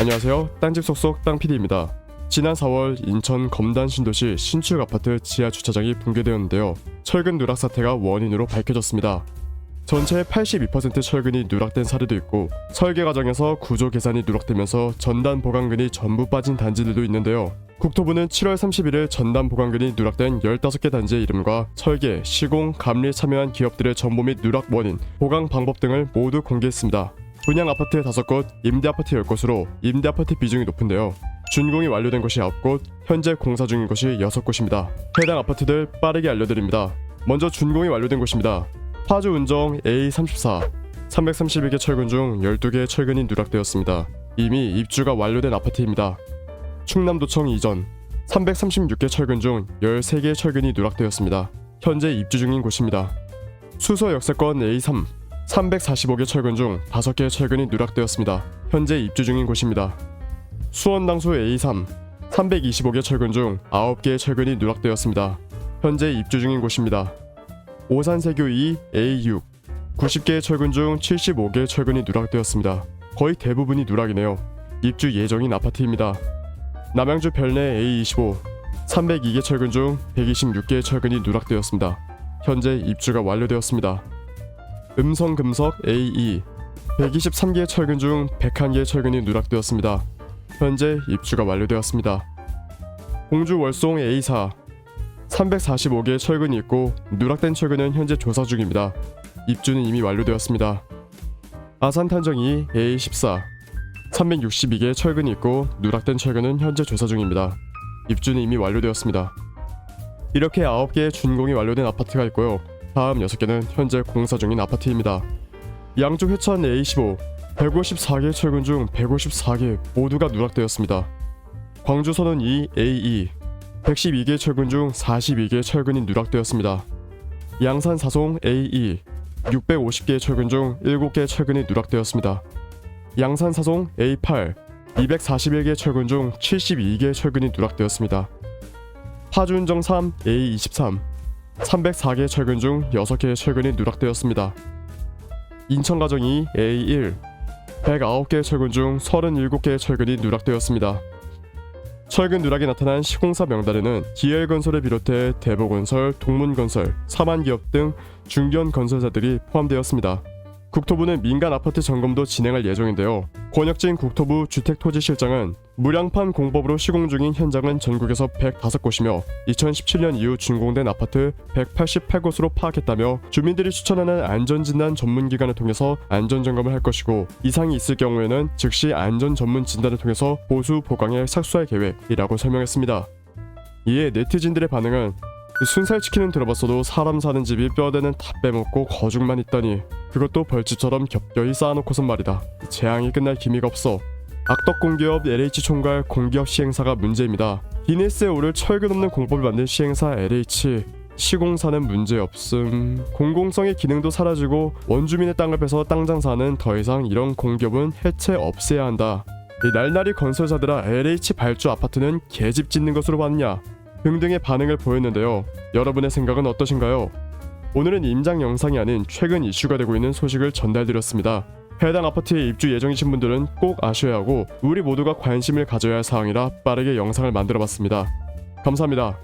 안녕하세요. 땅집 속속 땅PD입니다. 지난 4월 인천 검단 신도시 신축 아파트 지하 주차장이 붕괴되었는데요. 철근 누락 사태가 원인으로 밝혀졌습니다. 전체의 82% 철근이 누락된 사례도 있고 설계 과정에서 구조 계산이 누락되면서 전단 보강근이 전부 빠진 단지들도 있는데요. 국토부는 7월 31일 전단 보강근이 누락된 15개 단지의 이름과 설계, 시공, 감리에 참여한 기업들의 정보 및 누락 원인, 보강 방법 등을 모두 공개했습니다. 분양 아파트 5곳, 임대 아파트 10곳으로 임대 아파트 비중이 높은데요. 준공이 완료된 곳이 9곳, 현재 공사 중인 곳이 6곳입니다. 해당 아파트들 빠르게 알려드립니다. 먼저 준공이 완료된 곳입니다. 파주 운정 A34 331개 철근 중 12개의 철근이 누락되었습니다. 이미 입주가 완료된 아파트입니다. 충남도청 이전 336개 철근 중 13개의 철근이 누락되었습니다. 현재 입주 중인 곳입니다. 수서 역세권 A3 345개 철근 중 5개의 철근이 누락되었습니다. 현재 입주 중인 곳입니다. 수원당수 A3 325개 철근 중 9개의 철근이 누락되었습니다. 현재 입주 중인 곳입니다. 오산세교 2 A6 90개의 철근 중 75개의 철근이 누락되었습니다. 거의 대부분이 누락이네요. 입주 예정인 아파트입니다. 남양주 별내 A25 302개 철근 중 126개의 철근이 누락되었습니다. 현재 입주가 완료되었습니다. 음성금석 A2 123개의 철근 중 101개의 철근이 누락되었습니다. 현재 입주가 완료되었습니다. 공주 월송 A4 345개의 철근이 있고 누락된 철근은 현재 조사 중입니다. 입주는 이미 완료되었습니다. 아산 탄정이 A14 362개의 철근이 있고 누락된 철근은 현재 조사 중입니다. 입주는 이미 완료되었습니다. 이렇게 9개의 준공이 완료된 아파트가 있고요. 다음 6개는 현재 공사 중인 아파트입니다. 양쪽 회천 A15 154개의 철근 중 154개 모두가 누락되었습니다. 광주 선원 2 A2 112개 철근 중 42개의 철근이 누락되었습니다. 양산 사송 A2 650개의 철근 중 7개의 철근이 누락되었습니다. 양산 사송 A8 241개의 철근 중 72개의 철근이 누락되었습니다. 파주운정 3 A23 304개의 철근 중 6개의 철근이 누락되었습니다. 인천가정 2 A1 109개의 철근 중 37개의 철근이 누락되었습니다. 철근 누락이 나타난 시공사 명단에는 DL건설을 비롯해 대보건설, 동문건설, 사만기업 등 중견 건설사들이 포함되었습니다. 국토부는 민간 아파트 점검도 진행할 예정인데요. 권혁진 국토부 주택토지실장은 무량판 공법으로 시공 중인 현장은 전국에서 105곳이며 2017년 이후 준공된 아파트 188곳으로 파악했다며 주민들이 추천하는 안전진단 전문기관을 통해서 안전점검을 할 것이고 이상이 있을 경우에는 즉시 안전전문 진단을 통해서 보수 보강에 착수할 계획이라고 설명했습니다. 이에 네티즌들의 반응은 순살치킨은 들어봤어도 사람 사는 집이 뼈대는 다 빼먹고 거죽만 있다니. 그것도 벌집처럼 겹겹이 쌓아놓고선 말이다. 재앙이 끝날 기미가 없어. 악덕 공기업 LH 총괄 공기업 시행사가 문제입니다. 기네스에 오를 철근 없는 공법을 만든 시행사 LH 시공사는 문제 없음. 공공성의 기능도 사라지고 원주민의 땅을 빼서 땅 장사는 더 이상 이런 공기업은 해체 없애야 한다. 이 날라리 건설사들아 LH 발주 아파트는 개집 짓는 것으로 봤냐 등등의 반응을 보였는데요. 여러분의 생각은 어떠신가요? 오늘은 임장 영상이 아닌 최근 이슈가 되고 있는 소식을 전달드렸습니다. 해당 아파트에 입주 예정이신 분들은 꼭 아셔야 하고 우리 모두가 관심을 가져야 할 사항이라 빠르게 영상을 만들어봤습니다. 감사합니다.